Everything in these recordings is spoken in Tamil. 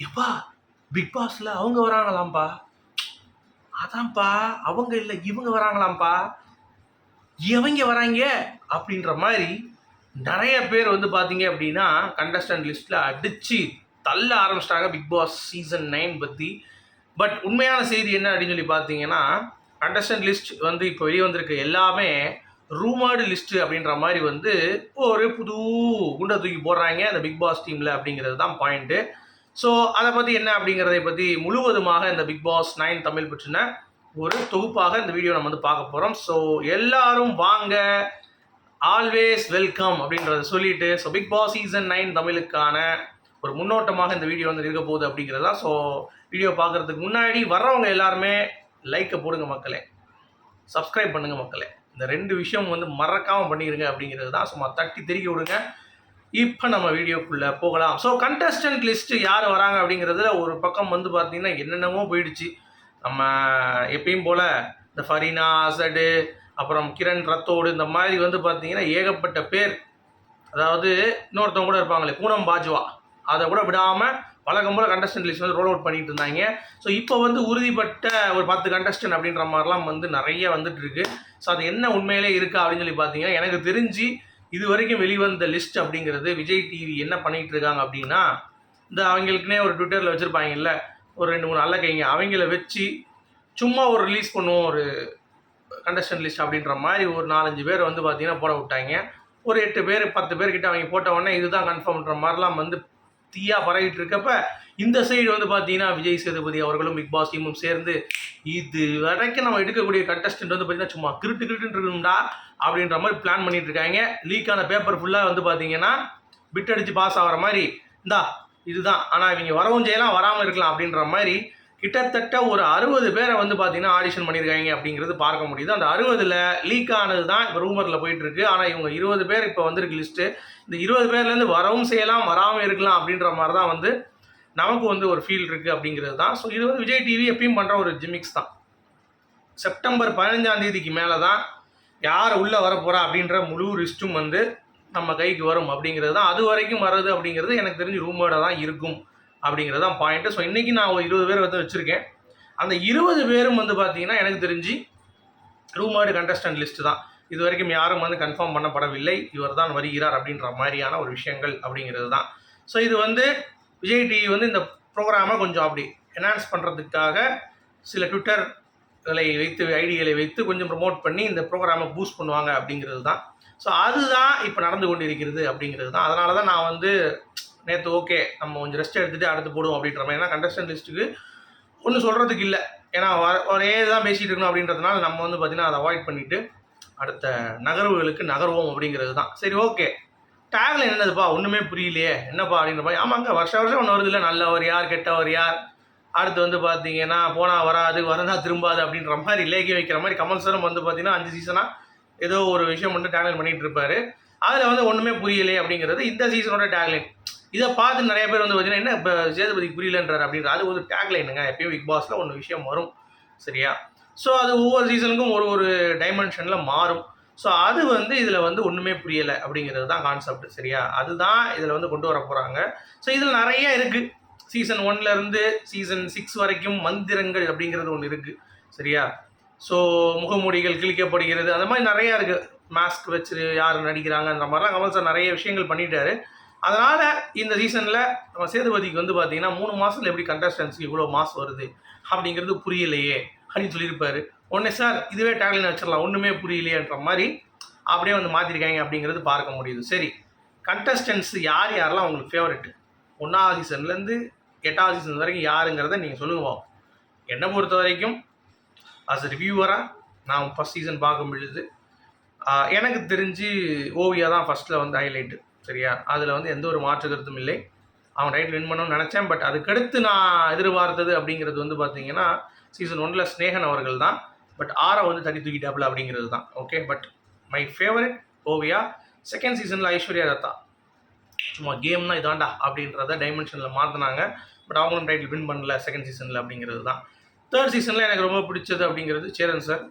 எப்பா பிக் பாஸ்ல அவங்க வராங்களாம்ப்பா அதான்ப்பா அவங்க இல்லை இவங்க வராங்களாம்ப்பா எவங்க வராங்க? அப்படின்ற மாதிரி நிறைய பேர் வந்து பார்த்தீங்க அப்படின்னா கண்டஸ்டன்ட் லிஸ்ட்டில் அடித்து தள்ள ஆரம்பிச்சிட்டாங்க பிக் பாஸ் சீசன் நைன் பற்றி பட் உண்மையான செய்தி என்ன அப்படின்னு சொல்லி பார்த்தீங்கன்னா கண்டஸ்டன்ட் லிஸ்ட் வந்து இப்போ வெளியே வந்திருக்கு. எல்லாமே ரூமர்டு லிஸ்ட்டு அப்படின்ற மாதிரி வந்து ஒரு புது குண்டை தூக்கி போடுறாங்க அந்த பிக் பாஸ் டீமில் அப்படிங்கிறது தான் பாயிண்ட்டு ஸோ அதை பற்றி என்ன அப்படிங்கிறதை பற்றி முழுவதுமாக இந்த பிக் பாஸ் நைன் தமிழ் பற்றின ஒரு தொகுப்பாக இந்த வீடியோ நம்ம வந்து பார்க்க போகிறோம் ஸோ எல்லாரும் வாங்க. ஆல்வேஸ் வெல்கம் அப்படின்றத சொல்லிட்டு so big boss season nine தமிழுக்கான ஒரு முன்னோட்டமாக இந்த வீடியோ வந்து இருக்க போகுது அப்படிங்கிறது தான் ஸோ வீடியோ பார்க்குறதுக்கு முன்னாடி வர்றவங்க எல்லாருமே லைக்கை போடுங்க மக்களே. சப்ஸ்கிரைப் பண்ணுங்கள் மக்களே. இந்த ரெண்டு விஷயம் வந்து மறக்காமல் பண்ணிடுங்க அப்படிங்கிறது தான் சும்மா தட்டி தெரிய விடுங்க. இப்போ நம்ம வீடியோக்குள்ளே போகலாம். ஸோ கண்டஸ்டன்ட் லிஸ்ட்டு யார் வராங்க அப்படிங்கிறதுல ஒரு பக்கம் வந்து பார்த்தீங்கன்னா என்னென்னமோ போயிடுச்சு. நம்ம எப்பயும் போல் இந்த ஃபரீனா அசடு அப்புறம் கிரண் ரத்தோடு இந்த மாதிரி வந்து பார்த்தீங்கன்னா ஏகப்பட்ட பேர். அதாவது இன்னொருத்தவங்க கூட இருப்பாங்களே பூனம் பாஜ்வா. அதை கூட விடாமல் வழக்கம் போல் கண்டஸ்டன்ட் லிஸ்ட் வந்து ரோல் அவுட் பண்ணிட்டு இருந்தாங்க. ஸோ இப்போ வந்து உறுதிப்பட்ட ஒரு பத்து கண்டஸ்டன்ட் அப்படின்ற மாதிரிலாம் வந்து நிறைய வந்துட்டு இருக்கு. ஸோ அது என்ன உண்மையிலே இருக்கா அப்படின்னு சொல்லி பார்த்தீங்கன்னா எனக்கு தெரிஞ்சு இது வரைக்கும் வெளிவந்த லிஸ்ட் அப்படிங்கிறது விஜய் டிவி என்ன பண்ணிட்டு இருக்காங்க அப்படின்னா இந்த அவங்களுக்குனே ஒரு ட்விட்டரில் வச்சுருப்பாங்கல்ல ஒரு ரெண்டு மூணு நல்ல கைங்க அவங்கள வச்சு சும்மா ஒரு ரிலீஸ் பண்ணுவோம் ஒரு கண்டஸ்டன்ட் லிஸ்ட் அப்படின்ற மாதிரி ஒரு நாலஞ்சு பேர் வந்து பார்த்தீங்கன்னா போட விட்டாங்க. ஒரு எட்டு பேர் பத்து பேர்கிட்ட அவங்க போட்ட உடனே இதுதான் கன்ஃபார்ம்ன்ற மாதிரிலாம் வந்து தீயாக பரவிட்டு இருக்கப்ப இந்த சைடு வந்து பார்த்தீங்கன்னா விஜய் சேதுபதி அவர்களும் பிக் பாஸ் டீமும் சேர்ந்து இது வரைக்கும் நம்ம எடுக்கக்கூடிய கண்டஸ்டன்ட் வந்து பார்த்தீங்கன்னா சும்மா கிருட்டு கிருட்டுன்னு இருக்கணும்டா அப்படின்ற மாதிரி பிளான் பண்ணிட்டு இருக்காங்க. லீக் ஆன பேப்பர் ஃபுல்லாக வந்து பார்த்தீங்கன்னா பிட் அடித்து பாஸ் ஆகிற மாதிரி இந்தா இதுதான். ஆனால் இவங்க வரவும் செய்யலாம் வராமல் இருக்கலாம் அப்படின்ற மாதிரி கிட்டத்தட்ட ஒரு அறுபது பேரை வந்து பார்த்தீங்கன்னா ஆடிஷன் பண்ணியிருக்காங்க அப்படிங்கிறது பார்க்க முடியுது. அந்த அறுபதில் லீக் ஆனது தான் இப்போ ரூமரில் போயிட்டுருக்கு ஆனால் இவங்க இருபது பேர் இப்போ வந்திருக்கு லிஸ்ட்டு இந்த இருபது பேர்லேருந்து வரவும் செய்யலாம் வராமல் இருக்கலாம் அப்படின்ற மாதிரி தான் வந்து நமக்கு வந்து ஒரு ஃபீல் இருக்குது அப்படிங்கிறது தான். ஸோ இது வந்து விஜய் டிவி எப்பயும் பண்ணுற ஒரு ஜிமிக்ஸ் தான். செப்டம்பர் பதினஞ்சாம் தேதிக்கு மேலே தான் யார் உள்ளே வரப்போகிறா அப்படின்ற முழு ரிஸ்ட்டும் வந்து நம்ம கைக்கு வரும் அப்படிங்கிறது தான். அது வரைக்கும் வர்றது அப்படிங்கிறது எனக்கு தெரிஞ்சு ரூமோட தான் இருக்கும் அப்படிங்கிறது தான் பாயிண்ட்டு ஸோ இன்றைக்கி நான் ஒரு இருபது பேர் வந்து வச்சுருக்கேன். அந்த இருபது பேரும் வந்து பார்த்திங்கன்னா எனக்கு தெரிஞ்சு ரூமர்டு கண்டஸ்டன்ட் லிஸ்ட்டு தான். இது வரைக்கும் யாரும் வந்து கன்ஃபார்ம் பண்ணப்படவில்லை. இவர் தான் வருகிறார் அப்படின்ற மாதிரியான ஒரு விஷயங்கள் அப்படிங்கிறது தான். ஸோ இது வந்து விஜய் டிவி வந்து இந்த ப்ரோக்ராமை கொஞ்சம் அப்படி என்ஹான்ஸ் பண்ணுறதுக்காக சில ட்விட்டர்களை வைத்து ஐடிகளை வைத்து கொஞ்சம் ப்ரொமோட் பண்ணி இந்த ப்ரோக்ராமை பூஸ்ட் பண்ணுவாங்க அப்படிங்கிறது தான். ஸோ அதுதான் இப்போ நடந்து கொண்டு இருக்கிறது அப்படிங்கிறது தான். அதனால தான் நான் வந்து நேற்று ஓகே நம்ம கொஞ்சம் ரெஸ்ட் எடுத்துகிட்டு அடுத்து போடுவோம் அப்படின்ற மாதிரி. ஏன்னா கண்டஸ்டன்ட் லிஸ்ட்டுக்கு ஒன்றும் சொல்கிறதுக்கு இல்லை. ஏன்னா வர- ஒரே தான் பேசிகிட்டு இருக்கணும் அப்படின்றதுனால நம்ம வந்து பார்த்திங்கன்னா அதை அவாய்ட் பண்ணிவிட்டு அடுத்த நகர்வுகளுக்கு நகர்வோம் அப்படிங்கிறது தான் சரி ஓகே டேக்ல என்னதுப்பா? ஒன்றுமே புரியலையே. என்னப்பா அப்படின்ற மாதிரி. ஆமாங்க வருஷம் வருஷம் ஒன்று வருது இல்லை. நல்லவர் யார் கெட்டவர் யார்? அடுத்து வந்து பார்த்தீங்கன்னா போனால் வராது வரதா திரும்பாது அப்படின்ற மாதிரி லேக்கி வைக்கிற மாதிரி கமல் சாரும் வந்து பார்த்தீங்கன்னா அஞ்சு சீசனாக ஏதோ ஒரு விஷயம் மட்டும் டேக்லைன் பண்ணிகிட்டு இருப்பார். அதில் வந்து ஒன்றுமே புரியலை அப்படிங்கிறது இந்த சீசனோட டேக்லைன் இதை பார்த்து நிறைய பேர் வந்து பார்த்தீங்கன்னா என்ன இப்போ சேதுபதி புரியலன்றார்? அப்படின்ற அது ஒரு டேக்லைனுங்க எப்பயும் பிக் பாஸில் ஒன்று விஷயம் வரும். சரியா? ஸோ அது ஒவ்வொரு சீசனுக்கும் ஒரு ஒரு டைமென்ஷனில் மாறும். ஸோ அது வந்து இதில் வந்து ஒன்றுமே புரியலை அப்படிங்கிறது தான் கான்செப்ட் சரியா? அதுதான் இதில் வந்து கொண்டு வர போகிறாங்க ஸோ இதில் நிறைய இருக்குது சீசன் ஒன்லேருந்து சீசன் சிக்ஸ் வரைக்கும் மந்திரங்கள் அப்படிங்கிறது ஒன்று இருக்குது சரியா? ஸோ முகமூடிகள் கிழிக்கப்படுகிறது. அந்த மாதிரி நிறையா இருக்குது மாஸ்க் வச்சு யார் நடிக்கிறாங்கன்ற மாதிரிலாம் கமல் சார் நிறைய விஷயங்கள் பண்ணிட்டாரு. அதனால் இந்த சீசனில் நம்ம சேதுபதிக்கு வந்து பார்த்தீங்கன்னா மூணு மாதத்தில் எப்படி கண்டஸ்டன்ஸ்க்கு இவ்வளோ மாஸ் வருது அப்படிங்கிறது புரியலையே அப்படின்னு சொல்லியிருப்பாரு. உடனே சார் இதுவே டேக்லைன் வச்சிடலாம் ஒன்றுமே புரியலையேன்ற மாதிரி அப்படியே வந்து மாற்றிருக்காங்க அப்படிங்கிறது பார்க்க முடியுது. சரி கண்டஸ்டன்ஸ் யார் யாரெல்லாம் உங்களுக்கு ஃபேவரெட்டு ஒன்றாவது சீசன்லேருந்து எட்டாவது சீசன் வரைக்கும் யாருங்கிறத நீங்கள் சொல்லுங்க பாப்போம். என்னை பொறுத்த வரைக்கும் அஸ் ரிவ்யூவராக நான் ஃபஸ்ட் சீசன் பார்க்கும் பொழுது எனக்கு தெரிஞ்சு ஓவியா தான் ஃபஸ்ட்டில் வந்து ஹைலைட்டு சரியா? அதில் வந்து எந்த ஒரு மாற்று கருத்தும் இல்லை. அவன் டைட்டில் வின் பண்ணணும்னு நினச்சேன் பட் அதுக்கடுத்து நான் எதிர்பார்த்தது அப்படிங்கிறது வந்து பார்த்தீங்கன்னா சீசன் ஒன்றில் ஸ்னேகன் அவர்கள் தான். பட் ஆரை வந்து தட்டி தூக்கிட்டாப்புல அப்படிங்கிறது தான் okay but my favourite Oviya second சீசனில் ஐஸ்வர்யா தத்தா. சும்மா கேம்னா இதாண்டா அப்படின்றத டைமென்ஷனில் மாற்றினாங்க பட் அவங்களும் டைட்டில் வின் பண்ணல செகண்ட் சீசனில் அப்படிங்கிறது தான். தேர்ட் சீசனில் எனக்கு ரொம்ப பிடிச்சது அப்படிங்கிறது சேரன் சார்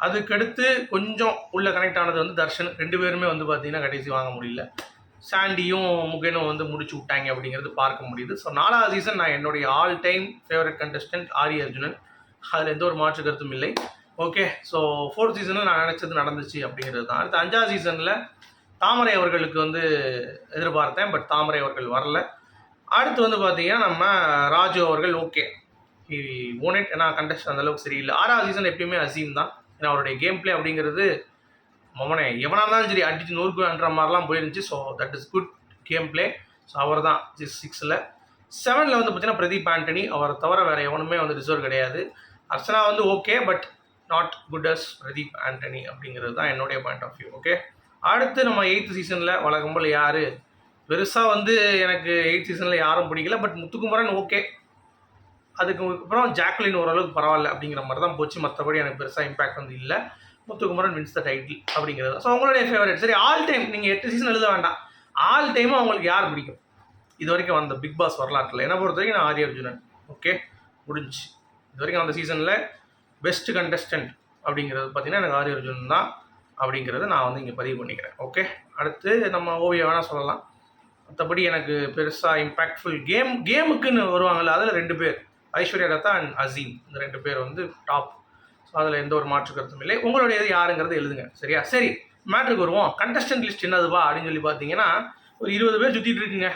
அதுக்கடுத்து கொஞ்சம் உள்ள கனெக்ட் ஆனது வந்து தர்ஷன். ரெண்டு பேருமே வந்து பார்த்தீங்கன்னா கடைசி வாங்க முடியல. சாண்டியும் முகேனும் வந்து முடிச்சு விட்டாங்க அப்படிங்கிறது பார்க்க முடியுது. ஸோ நாலாவது சீசன் நான் என்னுடைய all time favourite contestant Aari Arjunan. அதில் எந்த ஒரு மாற்று கருத்தும் இல்லை. ஓகே ஸோ ஃபோர்த் சீசனில் நான் நினச்சது நடந்துச்சு அப்படிங்கிறது தான். அடுத்து அஞ்சாவது சீசனில் தாமரை அவர்களுக்கு வந்து எதிர்பார்த்தேன் பட் தாமரை அவர்கள் வரல. அடுத்து வந்து பார்த்தீங்கன்னா நம்ம ராஜு அவர்கள் ஓகே ஓன் ஏன்னா கண்டஸ்ட் அந்த அளவுக்கு சரியில்லை. ஆறாவது சீசன் எப்பயுமே அசீம் தான். ஏன்னா அவருடைய கேம் பிளே அப்படிங்கிறது மமனே எவனாக இருந்தாலும் சரி அடிச்சு நூறுக்குன்ற மாதிரிலாம் போயிருந்துச்சு. So that is good game play so அவர் தான் சிக்ஸில் செவனில் வந்து பார்த்தீங்கன்னா பிரதீப் ஆண்டனி. அவரை தவிர வேறு எவனுமே வந்து ரிசர்வ் கிடையாது. அர்ச்சனா வந்து okay but not good as Pradeep Antony அப்படிங்கிறது தான் என்னுடைய பாயிண்ட் ஆஃப் வியூ ஓகே அடுத்து நம்ம எயித்து சீசனில் வழக்கம் போல் யார்? பெருசாக வந்து எனக்கு எயித் சீசனில் யாரும் பிடிக்கல பட் முத்துக்குமரன் ஓகே அதுக்கு அப்புறம் ஜாக்லின் ஓரளவுக்கு பரவாயில்ல அப்படிங்கிற மாதிரி தான் போச்சு. மற்றபடி எனக்கு பெருசாக இம்பாக்ட் வந்து இல்லை. முத்துக்குமரன் வின்ஸ் த டைட்டில் அப்படிங்கிறது. ஸோ உங்களுடைய ஃபேவரட் சரி ஆல் டைம் நீங்கள் எட்டு சீசன் எழுத வேண்டாம். ஆல் டைமும் அவங்களுக்கு யார் பிடிக்கும்? இது வரைக்கும் வந்த பிக் பாஸ் வரலாற்றில். என்னை பொறுத்த வரைக்கும் நான் ஆரிய அர்ஜுனன். ஓகே முடிஞ்சு இது வரைக்கும் அந்த சீசனில் பெஸ்ட் கண்டஸ்டன்ட் அப்படிங்கிறது பார்த்திங்கன்னா எனக்கு ஆரிய அர்ஜுனன் தான் அப்படிங்கிறத நான் வந்து இங்கே பதிவு பண்ணிக்கிறேன். ஓகே அடுத்து நம்ம ஓவியம் வேணால் சொல்லலாம். மற்றபடி எனக்கு பெருசாக இம்பேக்ட்ஃபுல் கேம் கேமுக்குன்னு வருவாங்கல்ல அதில் ரெண்டு பேர். ஐஸ்வர்யா தத்தா அண்ட் அசீம். இந்த ரெண்டு பேர் வந்து டாப் ஸோ அதில் எந்த ஒரு மாற்று கருத்தும் இல்லை. உங்களுடைய இது யாருங்கிறது எழுதுங்க. சரியா? சரி மேட்ருக்கு வருவோம். கண்டஸ்டன்ட் லிஸ்ட் என்னதுவா அப்படின்னு சொல்லி பார்த்தீங்கன்னா ஒரு இருபது பேர் சுற்றிட்டு இருக்குங்க.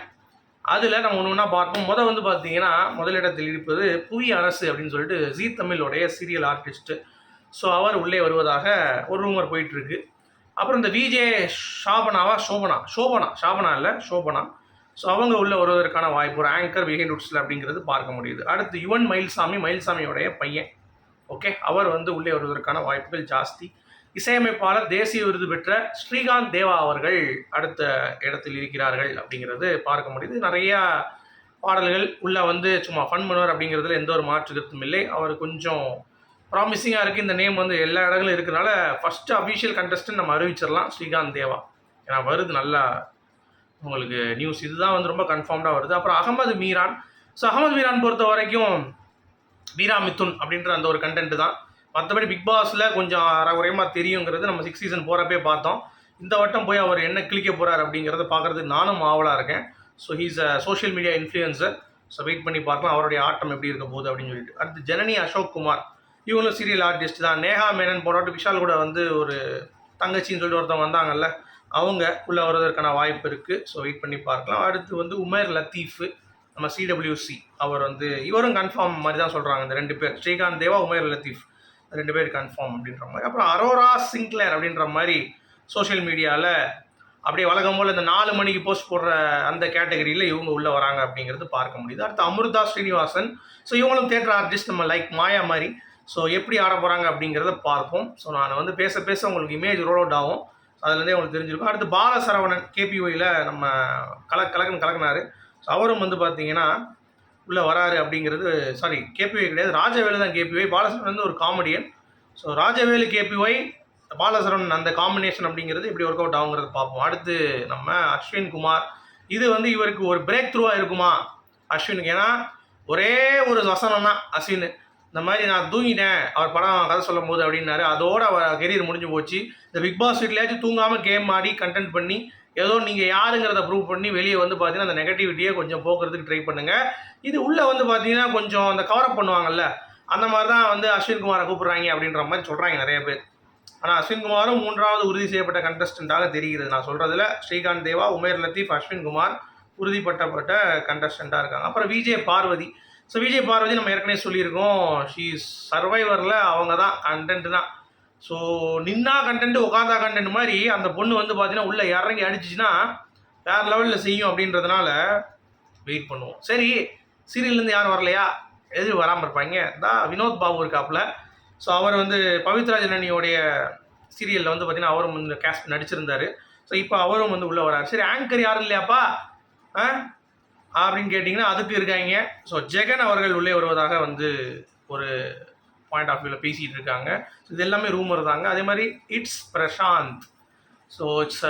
அதில் நம்ம ஒன்று ஒன்றா பார்ப்போம். முதல் வந்து பார்த்தீங்கன்னா முதலிடத்தில் இருப்பது புவி அரசு அப்படின்னு சொல்லிட்டு ஜீ தமிழோடைய சீரியல் ஆர்டிஸ்ட்டு ஸோ அவர் உள்ளே வருவதாக ஒரு ரூமர் போயிட்டுருக்கு அப்புறம் இந்த விஜே ஷாபனாவா சோபனா சோபனா ஷாபனா இல்லை சோபனா ஸோ அவங்க உள்ள வருவதற்கான வாய்ப்பு ஒரு ஆங்கர் பிஹைண்ட் ரூட்ஸில் அப்படிங்கிறது பார்க்க முடியுது. அடுத்து யுவன் மயில்சாமி மயில்சாமியோடைய பையன். ஓகே அவர் வந்து உள்ளே வருவதற்கான வாய்ப்புகள் ஜாஸ்தி. இசையமைப்பாளர் தேசிய விருது பெற்ற ஸ்ரீகாந்த் தேவா அவர்கள் அடுத்த இடத்தில் இருக்கிறார்கள் அப்படிங்கிறது பார்க்க முடியுது. நிறையா பாடல்கள் உள்ள வந்து சும்மா ஃபன் பண்ணுவார் அப்படிங்கிறதுல எந்த ஒரு மாற்று கருத்தும் இல்லை. அவர் கொஞ்சம் ப்ராமிசிங்காக இருக்குது இந்த நேம் வந்து எல்லா இடங்களும் இருக்கிறனால ஃபஸ்ட்டு அஃபீஷியல் கண்டஸ்டன் நம்ம அறிவிச்சிடலாம் ஸ்ரீகாந்த் தேவா. ஏன்னா வருது நல்லா உங்களுக்கு நியூஸ் இதுதான் வந்து ரொம்ப கன்ஃபார்ம்டாக வருது. அப்புறம் அகமது மீரான். ஸோ அகமது மீரான் பொறுத்த வரைக்கும் வீரா மிதுன் அப்படின்ற அந்த ஒரு கண்டென்ட் தான். மற்றபடி பிக் பாஸில் கொஞ்சம் அறகுறையமாக தெரியுங்கிறது நம்ம சிக்ஸ் சீசன் போகிறப்பே பார்த்தோம். இந்த வட்டம் போய் அவர் என்ன கிளிக்க போகிறார் அப்படிங்கிறத பார்க்குறதுக்கு நானும் ஆவலாக இருக்கேன். So he's a social media influencer so wait பண்ணி பார்க்கலாம் அவருடைய ஆட்டம் எப்படி இருக்க போகுது அப்படின்னு சொல்லிட்டு. அடுத்து ஜனனி அசோக் குமார். இவங்களும் சீரியல் ஆர்டிஸ்ட் தான். நேஹா மேனன் போராட்டு விஷால் கூட வந்து ஒரு தங்கச்சின்னு சொல்லிட்டு ஒருத்தவங்க வந்தாங்கல்ல. அவங்க உள்ளே வருவதற்கான வாய்ப்பு இருக்குது ஸோ வெயிட் பண்ணி பார்க்கலாம். அடுத்து வந்து உமேர் லத்தீஃபு நம்ம சிடபிள்யூசி அவர் வந்து இவரும் கன்ஃபார்ம் மாதிரி தான் சொல்கிறாங்க இந்த ரெண்டு பேர் ஸ்ரீகாந்த் தேவா உமேர் லத்தீஃப். ரெண்டு பேர் கன்ஃபார்ம் அப்படின்ற மாதிரி. அப்புறம் அரோரா சிங்க்லேர் அப்படின்ற மாதிரி சோஷியல் மீடியாவில் அப்படியே வழக்கம் போல் இந்த நாலு மணிக்கு போஸ்ட் போடுற அந்த கேட்டகரியில் இவங்க உள்ளே வராங்க அப்படிங்கிறது பார்க்க முடியுது. அடுத்து அமிர்தா ஸ்ரீனிவாசன். ஸோ இவங்களும் தேட்டர் ஆர்டிஸ்ட் நம்ம லைக் மாயா மாதிரி. ஸோ எப்படி ஆட போகிறாங்க அப்படிங்கிறத பார்ப்போம். ஸோ நான் வந்து பேச பேச உங்களுக்கு இமேஜ் ரோல் அவுட் ஆகும். அதுலேருந்தே உங்களுக்கு தெரிஞ்சிருக்கும். அடுத்து பாலசரவணன் கேபிஒயில் நம்ம கல கலக்கன் கலக்குனாரு. ஸோ அவரும் வந்து பார்த்தீங்கன்னா உள்ளே வராரு அப்படிங்கிறது சாரி கேபிஒய் கிடையாது. ராஜவேலு தான் கேபிஒய் பாலசரவணன் வந்து ஒரு comedian so Rajavelu KPY Balasaravanan அந்த காம்பினேஷன் அப்படிங்கிறது எப்படி ஒர்க் அவுட் ஆகுங்கிறது பார்ப்போம். அடுத்து நம்ம அஸ்வின் குமார். இது வந்து இவருக்கு ஒரு பிரேக் த்ரூவாக இருக்குமா? அஸ்வினுக்கு ஏன்னா ஒரே ஒரு வசனம் தான் அஸ்வின். இந்த மாதிரி நான் தூங்கிட்டேன். அவர் படம் கதை சொல்லும் போது அப்படின்னாரு. அதோட அவர் கெரியர் முடிஞ்சு போச்சு. இந்த பிக் பாஸ் வீட்லயாச்சும் தூங்காமல் கேம் ஆடி கண்டென்ட் பண்ணி ஏதோ நீங்கள் யாருங்கிறத ப்ரூவ் பண்ணி வெளியே வந்து பார்த்தீங்கன்னா அந்த நெகட்டிவிட்டியை கொஞ்சம் போக்குறதுக்கு ட்ரை பண்ணுங்கள் இது உள்ளே வந்து பார்த்தீங்கன்னா கொஞ்சம் அந்த கவரப் பண்ணுவாங்கல்ல அந்த மாதிரி தான் வந்து அஸ்வின்குமாரை கூப்பிட்றாங்க அப்படின்ற மாதிரி சொல்கிறாங்க நிறைய பேர். ஆனால் அஸ்வின்குமாரும் மூன்றாவது உறுதி செய்யப்பட்ட கண்டஸ்டண்ட்டாக தெரிகிறது. நான் சொல்கிறதுல ஸ்ரீகாந்த் தேவா உமேர் லத்தீஃப் அஸ்வின் குமார் உறுதிப்பட்டப்பட்ட கண்டஸ்டண்ட்டாக இருக்காங்க. அப்புறம் விஜய் பார்வதி. ஸோ விஜய் பார்வதி நம்ம ஏற்கனவே சொல்லியிருக்கோம். ஷீ சர்வைவரில் அவங்க தான் கண்டென்ட் தான். ஸோ நின்னா கண்டென்ட் உட்காந்தா கண்டென்ட் மாதிரி அந்த பொண்ணு வந்து பார்த்தீங்கன்னா உள்ளே இறங்கி அடிச்சிச்சுன்னா வேறு லெவலில் செய்யும் அப்படின்றதுனால வெயிட் பண்ணுவோம். சரி சீரியல்லேருந்து யாரும் வரலையா? எது வராமல் இருப்பாங்க. தான் வினோத் பாபு இருக்காப்புல. ஸோ அவர் வந்து பவித்ராஜ் ஜனனியோடைய சீரியலில் வந்து பார்த்தீங்கன்னா அவரும் வந்து கேஸ்ட் நடிச்சிருந்தார். ஸோ இப்போ அவரும் வந்து உள்ளே வராரு. சரி ஆங்கர் யாரும் இல்லையாப்பா? ஆ? அப்படின்னு கேட்டிங்கன்னா அதுக்கு இருக்காங்க. ஸோ ஜெகன் அவர்கள் உள்ளே வருவதாக வந்து ஒரு பாயிண்ட் ஆஃப் வியூவில் பேசிகிட்டு இருக்காங்க. ஸோ இது எல்லாமே ரூமர் தாங்க. அதே மாதிரி it's Prashanth so it's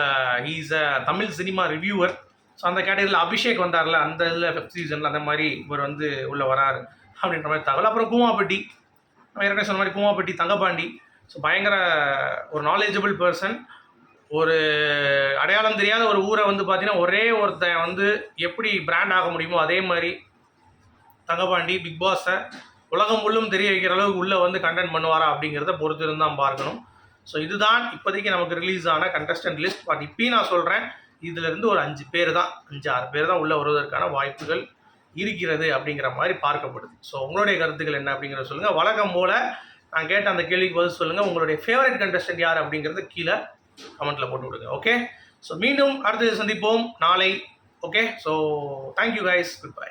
he's a Tamil cinema reviewer so அந்த கேட்டகரியில் அபிஷேக் வந்தார்ல அந்த இதில் ஃபிஃப்த் சீசனில் அந்த மாதிரி இவர் வந்து உள்ளே வராரு அப்படின்ற மாதிரி தகவல். அப்புறம் கூமாப்பட்டி. நம்ம ஏற்கனவே சொன்ன மாதிரி கூமாப்பட்டி தங்கப்பாண்டி. ஸோ பயங்கர ஒரு நாலேஜபிள் பர்சன் ஒரு அடையாளம் தெரியாத ஒரு ஊரை வந்து பார்த்தீங்கன்னா ஒரே ஒருத்தன் வந்து எப்படி பிராண்ட் ஆக முடியுமோ அதே மாதிரி தங்கபாண்டி பிக் பாஸை உலகம் முள்ளும் தெரிய வைக்கிற அளவுக்கு உள்ளே வந்து கண்டென்ட் பண்ணுவாரா அப்படிங்கிறத பொறுத்து தான் பார்க்கணும். ஸோ இதுதான் இப்போதைக்கு நமக்கு ரிலீஸ் ஆன கண்டஸ்டன்ட் லிஸ்ட் பட் இப்பயும் நான் சொல்கிறேன் இதிலிருந்து ஒரு அஞ்சு பேர் தான் அஞ்சு ஆறு பேர் தான் உள்ளே வருவதற்கான வாய்ப்புகள் இருக்கிறது அப்படிங்கிற மாதிரி பார்க்கப்படுது. ஸோ உங்களுடைய கருத்துக்கள் என்ன அப்படிங்கிறத சொல்லுங்கள் வழக்கம் போல் நான் கேட்ட அந்த கேள்விக்கு பதில் சொல்லுங்கள் உங்களுடைய ஃபேவரட் கண்டஸ்டன்ட் யார் அப்படிங்கிறது கீழே கமெண்ட்டில் போட்டு விடுங்க ஓகே ஸோ மீண்டும் அடுத்தது சந்திப்போம் நாளை okay so thank you guys good bye